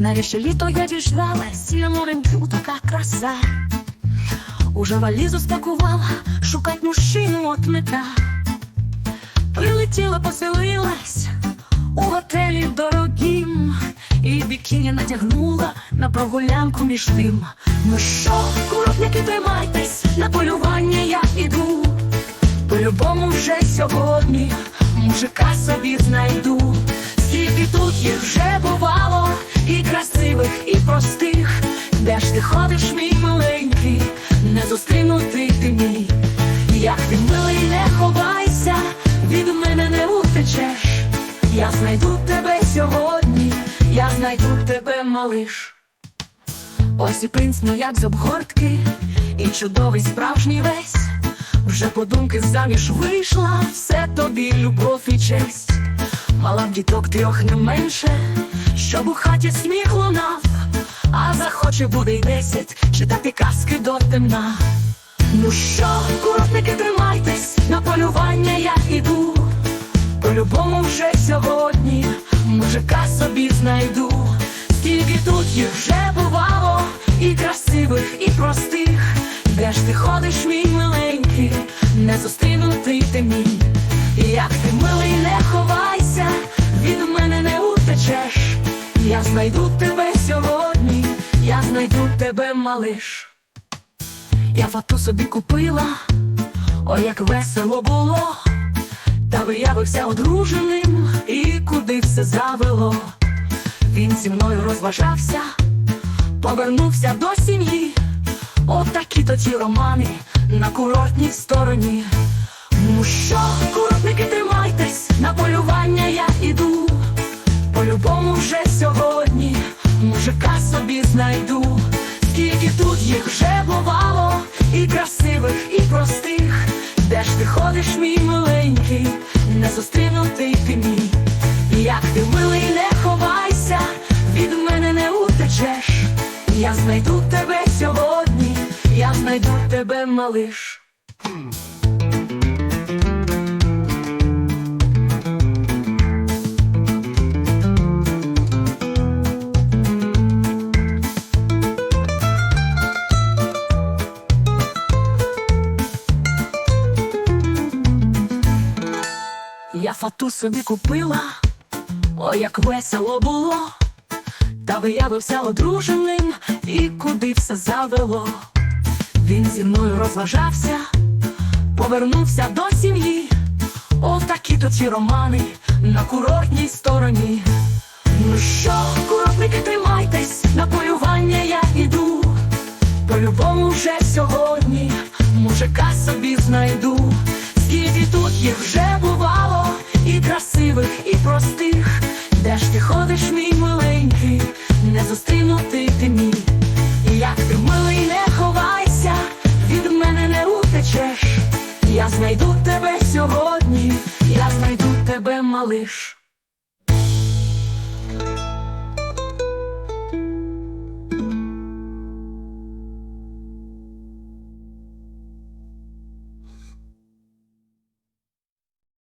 Навіщо літо я діждалась, я мореньку така краса. Уже валізу спакувала, шукать мужчину от мета. Прилетіла, поселилась у готелі дорогім, і бікіні натягнула на прогулянку між тим. Ну що, курортники, тримайтесь, на полювання я іду. По-любому вже сьогодні мужика собі ти ходиш, мій маленький, не зустрінути ти мій. Як ти милий, не ховайся, від мене не утечеш. Я знайду тебе сьогодні, я знайду тебе, малиш. Ось і принц, ну як з обгортки, і чудовий справжній весь. Вже подумки заміж вийшла, все тобі любов і честь. Мала б діток трьох не менше, щоб у хаті сміх лунав, а захоче буде й десять читати казки до темна. Ну що, курортники, тримайтесь, на полювання я іду. По-любому вже сьогодні мужика собі знайду. Скільки тут їх вже бувало, і красивих, і простих. Де ж ти ходиш, мій миленький, не зустрінути ти мій. Як ти милий, не ховайся, від мене не утечеш. Я знайду тебе сьогодні, я знайду тебе, малиш. Я фату собі купила, ой, як весело було. Та виявився одруженим, і куди все завело. Він зі мною розважався, повернувся до сім'ї. Отакі то ті романи на курортній стороні. Ну що, курортники, тримайтесь, на полювання я знайду. Скільки тут їх вже бувало, і красивих, і простих. Де ж ти ходиш, мій миленький, не зустрінути ти мій. Як ти милий, не ховайся, від мене не утечеш. Я знайду тебе сьогодні, я знайду тебе, малиш. Я фату собі купила, ой, як весело було, та виявився одруженим, і куди все завело. Він зі мною розважався, повернувся до сім'ї. Отакі то ці романи на курортній стороні. Ну що, курортники, тримайтесь, на полювання я іду. По-любому вже сьогодні мужика собі знайду. лиш.